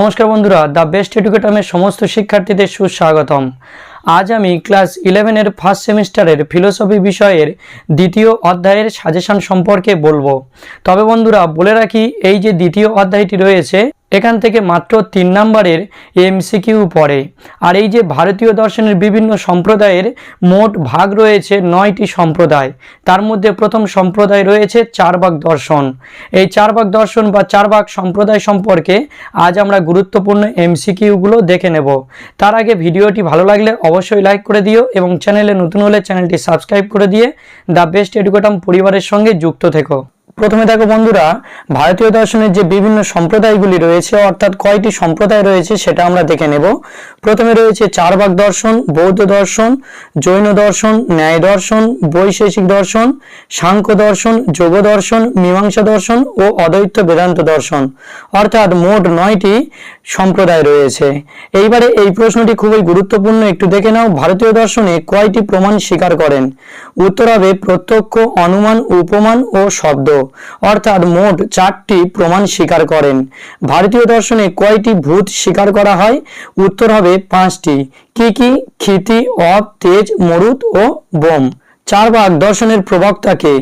নমস্কার বন্ধুরা, the best এডুকেটামের সমস্ত শিক্ষার্থীদের সুস্বাগতম। আজ আমি ক্লাস ইলেভেনের ফার্স্ট সেমিস্টারের ফিলোসফি বিষয়ের দ্বিতীয় অধ্যায়ের সাজেশন সম্পর্কে বলব। তবে বন্ধুরা, বলে রাখি, এই যে দ্বিতীয় অধ্যায়টি রয়েছে এখান থেকে মাত্র তিন নম্বরের এমসিকিউ পড়ে। আর এই যে ভারতীয় দর্শনের বিভিন্ন সম্প্রদায়ের মোট ভাগ রয়েছে নয়টি সম্প্রদায়। তার মধ্যে প্রথম সম্প্রদায় রয়েছে চারবাক দর্শন। এই চারবাক দর্শন বা চারবাক সম্প্রদায় সম্পর্কে আজ আমরা গুরুত্বপূর্ণ এমসিকিউগুলো দেখে নেব। তার আগে ভিডিওটি ভালো লাগলে অবশ্যই লাইক করে দিও এবং চ্যানেলে নতুন হলে চ্যানেলটি সাবস্ক্রাইব করে দিয়ে দ্য বেস্ট এডুকেটাম পরিবারের সঙ্গে যুক্ত থেকো। প্রথমে দেখো বন্ধুরা, ভারতীয় দর্শনের যে বিভিন্ন সম্প্রদায়গুলি রয়েছে, অর্থাৎ কয়টি সম্প্রদায় রয়েছে সেটা আমরা দেখে নেব। প্রথমে রয়েছে চারবাক দর্শন, বৌদ্ধ দর্শন, জৈন দর্শন, ন্যায় দর্শন, বৈশেষিক দর্শন, সাংখ্য দর্শন, যোগ দর্শন, মীমাংসা দর্শন ও অদ্বৈত বেদান্ত দর্শন। অর্থাৎ মোট নয়টি সম্প্রদায় রয়েছে। এইবারে এই প্রশ্নটি খুবই গুরুত্বপূর্ণ, একটু দেখে নাও। ভারতীয় দর্শনে কয়টি প্রমাণ স্বীকার করেন? উত্তর হবে প্রত্যক্ষ, অনুমান, উপমান ও শব্দ। অর্থাৎ মোট চারটি প্রমাণ স্বীকার করেন। ভারতীয় দর্শনে কয়টি ভূত স্বীকার করা হয়? উত্তর হবে পাঁচটি। কি কি? ক্ষিতি অব তেজ, মরুত ও বোম। চার ভাগ দর্শনের প্রবক্তাকে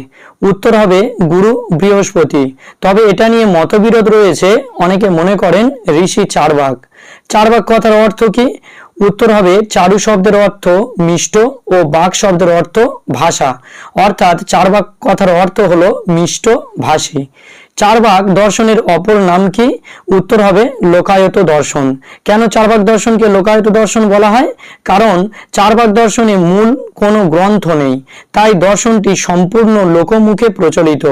উত্তর হবে গুরু বৃহস্পতি। তবে এটা নিয়ে মতবিরোধ রয়েছে, অনেকে মনে করেন ঋষি চারবাক চারবাক কথার অর্থ কি? উত্তর হবে চারু শব্দের অর্থ মিষ্ট ও বাক শব্দের অর্থ ভাষা। অর্থাৎ চারবাক কথার অর্থ হলো মিষ্ট ভাষী। চারবাক দর্শনের অপর নাম কি? উত্তর হবে লোকায়ত দর্শন। কেন চারবাক দর্শনকে লোকায়ত দর্শন বলা হয়? কারণ চারবাক দর্শনে মূল কোনো গ্রন্থ নেই। তাই দর্শনটি সম্পূর্ণ লোকমুখে প্রচলিত।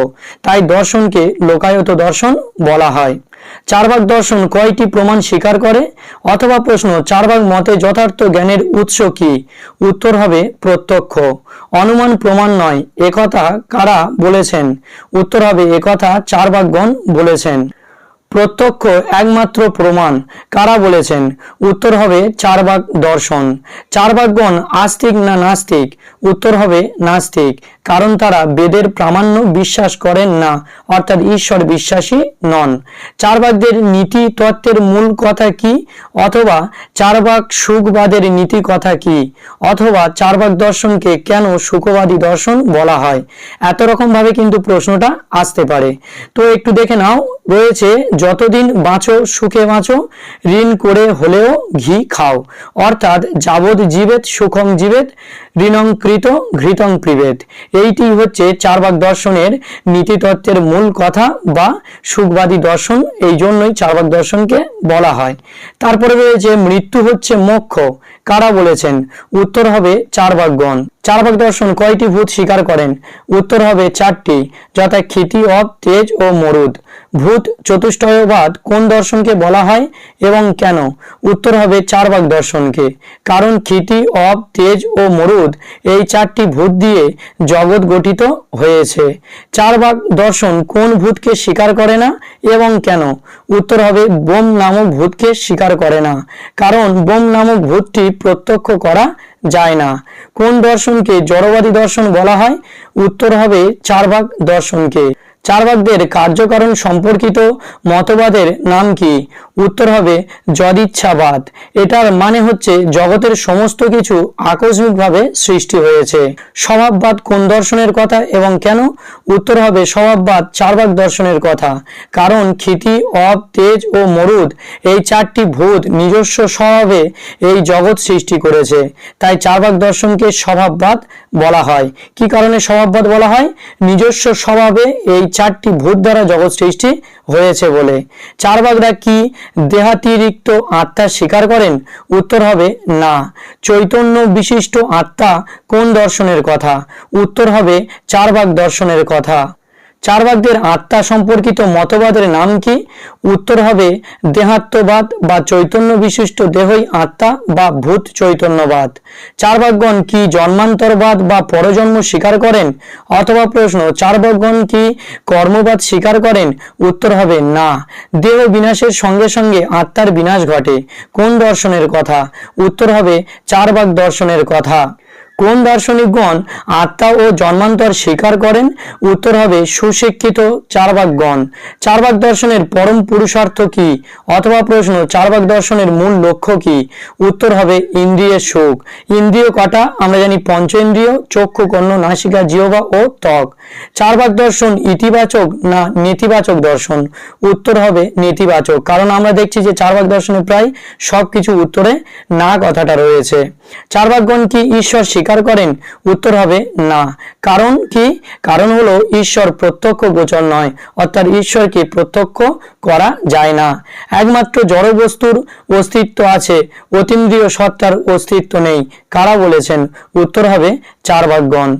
তাই দর্শনকে লোকায়ত দর্শন বলা হয়। চারবাক দর্শন কয়টি প্রমাণ স্বীকার করে? অথবা প্রশ্ন চারবাক মতে যথার্থ জ্ঞানের উৎস কি? উত্তর হবে প্রত্যক্ষ। অনুমান প্রমাণ নয় একথা কারা বলেছেন? উত্তর হবে একথা চারবাকগণ বলেছেন। প্রত্যক্ষ একমাত্র প্রমাণ কারা বলেছেন? উত্তর হবে চারবাক দর্শন। চারবাকগণ আস্তিক না নাস্তিক? উত্তর হবে নাস্তিক। কারণ তারা বেদের প্রামাণ্য বিশ্বাস করেন না, অর্থাৎ ঈশ্বর বিশ্বাসী নন। চারবাকদের নীতি তত্ত্বের মূল কথা কি? অথবা চারবাক সুখবাদের নীতি কথা কি? অথবা চারবাক দর্শনকে কেন সুখবাদী দর্শন বলা হয়? এত রকম ভাবে কিন্তু প্রশ্নটা আসতে পারে। তো একটু দেখে নাও, রয়েছে যতদিন বাঁচো, সুখে বাঁচো, ঋণ করে হলেও ঘি খাও। অর্থাৎ যাবৎ জীবেত, সুখং জীবেত ঋণঙ্কৃত ঘৃতং প্রিবেত। এইটি হচ্ছে চারবাক দর্শনের নীতিতত্ত্বের মূল কথা বা সুখবাদী দর্শন। এই জন্যই চারবাক দর্শনকে বলা হয়। তারপরে রয়েছে, মৃত্যু হচ্ছে মোক্ষ। কারা বলেছেন? উত্তর হবে চারবাকগণ চারবাক দর্শন কয়টি ভূত স্বীকার করেন? উত্তর হবে চারটি যথা ক্ষিতি, অব, তেজ ও মরুদ। ভূত চতুষ্টয়বাদ কোন দর্শনকে বলা হয় এবং কেন? উত্তর হবে চারবাক দর্শনকে কারণ ক্ষিতি, অব, তেজ ও মরুদ এই চারটি ভূত দিয়ে জগৎ গঠিত হয়েছে। চারবাক দর্শন কোন ভূতকে স্বীকার করে না এবং কেন? উত্তর হবে বোম নামক ভূতকে স্বীকার করে না। কারণ বোম নামক ভূতটি প্রত্যক্ষ করা যায় না। কোন দর্শনকে জড়বাদী দর্শন বলা হয়? উত্তর হবে চারবাক দর্শনকে। চারবাকদের কার্যকারণ সম্পর্কিত মতবাদের নাম কি? উত্তর হবে যদিচ্ছাবাদ এটার মানে হচ্ছে জগতের সমস্ত কিছু আকস্মিকভাবে সৃষ্টি হয়েছে। স্বভাববাদ কোন দর্শনের কথা এবং কেন? উত্তর হবে স্বভাববাদ চারবাক দর্শনের কথা। কারণ ক্ষিতি, অব, তেজ ও মরুদ এই চারটি ভূত নিজস্ব স্বভাবে এই জগৎ সৃষ্টি করেছে। তাই চারবাক দর্শনকে স্বভাববাদ বলা হয়। কি কারণে স্বভাববাদ বলা হয়? নিজস্ব স্বভাবে এই চারটি ভূত দ্বারা জগৎ সৃষ্টি হয়েছে বলে। চার চারবাগরা কি দেহাতিরিক্ত আত্মা স্বীকার করেন? উত্তর হবে না। চৈতন্য বিশিষ্ট আত্মা কোন দর্শনের কথা? উত্তর হবে চার বাগ দর্শনের কথা। চারবাগদের আত্মা সম্পর্কিত মতবাদের নাম কি? উত্তর হবে, দেহাত্মবাদ বা চৈতন্য বিশিষ্ট দেহই আত্মা বা ভূত চৈতন্যবাদ। চারবাগগণ কি জন্মান্তরবাদ বা পরজন্ম স্বীকার করেন? অথবা প্রশ্ন, চারবাগগণ কি কর্মবাদ স্বীকার করেন? উত্তর হবে, না। দেহ বিনাশের সঙ্গে সঙ্গে আত্মার বিনাশ ঘটে। কোন দর্শনের কথা? উত্তর হবে, চারবাগ দর্শনের কথা। কোন দার্শনিকগণ আত্মা ও জন্মান্তর স্বীকার করেন? উত্তর হবে সুশিক্ষিত চারবাকগণ। চারবাক দর্শনের পরম পুরুষার্থ কি? অথবা প্রশ্ন, চারবাক দর্শনের মূল লক্ষ্য কি? উত্তর হবে ইন্দ্রিয়ের সুখ। ইন্দ্রিয় কটা? আমরা জানি পঞ্চ ইন্দ্রিয়, চক্ষু, কর্ণ, নাসিকা, জিহবা ও ত্বক। চারবাক দর্শন ইতিবাচক না নেতিবাচক দর্শন? উত্তর হবে নেতিবাচক। কারণ আমরা দেখছি যে চারবাক দর্শনে প্রায় সবকিছু উত্তরে না কথাটা রয়েছে। চারবাকগণ কি ঈশ্বর স্বীকার করেন? উত্তর হবে না। কারণ কি? কারণ হলো ঈশ্বর প্রত্যক্ষ গোচর নয়, অর্থাৎ ঈশ্বরকে প্রত্যক্ষ করা যায় না। একমাত্র জড় বস্তুর অস্তিত্ব আছে, অতীন্দ্রিয় সত্তার অস্তিত্ব নেই, কারা বলেছেন? উত্তর হবে চারবাকগণ